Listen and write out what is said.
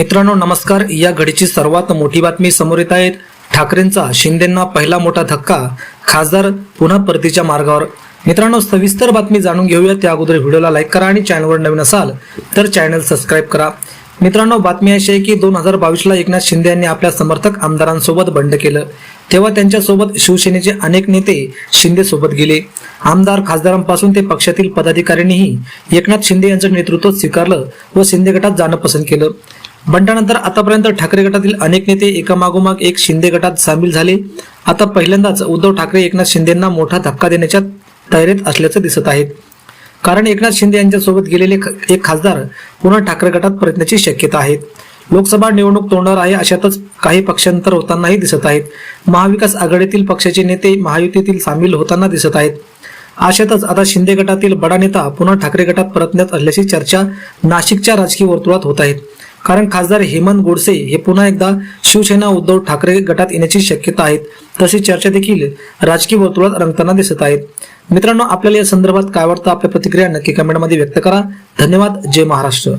मित्रांनो नमस्कार. या घडीची सर्वात मोठी बातमी समोर येत आहेत ठाकरेंचा शिंदेंना पहिला मोठा धक्का खासदार पुन्हा परतीच्या मार्गावर. मित्रांनो सविस्तर बातमी जाणून घेऊया. त्या अगोदर व्हिडिओला लाईक करा आणि चॅनलवर नवीन असाल तर चॅनल सबस्क्राईब करा. मित्रांनो बातमी अशी आहे की दोन हजार बावीसला एकनाथ शिंदे यांनी आपल्या समर्थक आमदारांसोबत बंड केलं. तेव्हा त्यांच्यासोबत शिवसेनेचे अनेक नेते शिंदे सोबत गेले. आमदार खासदारांपासून ते पक्षातील पदाधिकाऱ्यांनीही एकनाथ शिंदे यांचं नेतृत्व स्वीकारलं व शिंदे गटात जाणं पसंत केलं. बंडानंतर आतापर्यंत ठाकरे गटातील अनेक नेते एकामागोमाग एक शिंदे गटात सामील झाले. आता पहिल्यांदाच उद्धव ठाकरे एकनाथ शिंदेंना मोठा धक्का देण्याच्या तयारीत असल्याचं दिसत आहे. कारण एकनाथ शिंदे यांच्यासोबत गेलेले एक खासदार पुन्हा ठाकरे गटात परतण्याची शक्यता आहे. लोकसभा निवडणूक तोंडावर आहे अशातच काही पक्षांतर होतानाही दिसत आहेत. महाविकास आघाडीतील पक्षाचे नेते महायुतीतील सामील होताना दिसत आहेत. अशातच आता शिंदे गटातील बडा नेता पुन्हा ठाकरे गटात परतण्यात असल्याची चर्चा नाशिकच्या राजकीय वर्तुळात होत आहेत कारण खासदार हेमंत गोडसे हे पुन्हा एकदा शिवसेना उद्धव ठाकरे गटात येण्याची शक्यता आहे तशी चर्चा देखील राजकीय वर्तुळात रंगताना दिसत आहेत. मित्रांनो आपल्याला या संदर्भात काय वाटतं? आपल्या प्रतिक्रिया नक्की कमेंटमध्ये व्यक्त करा. धन्यवाद. जय महाराष्ट्र.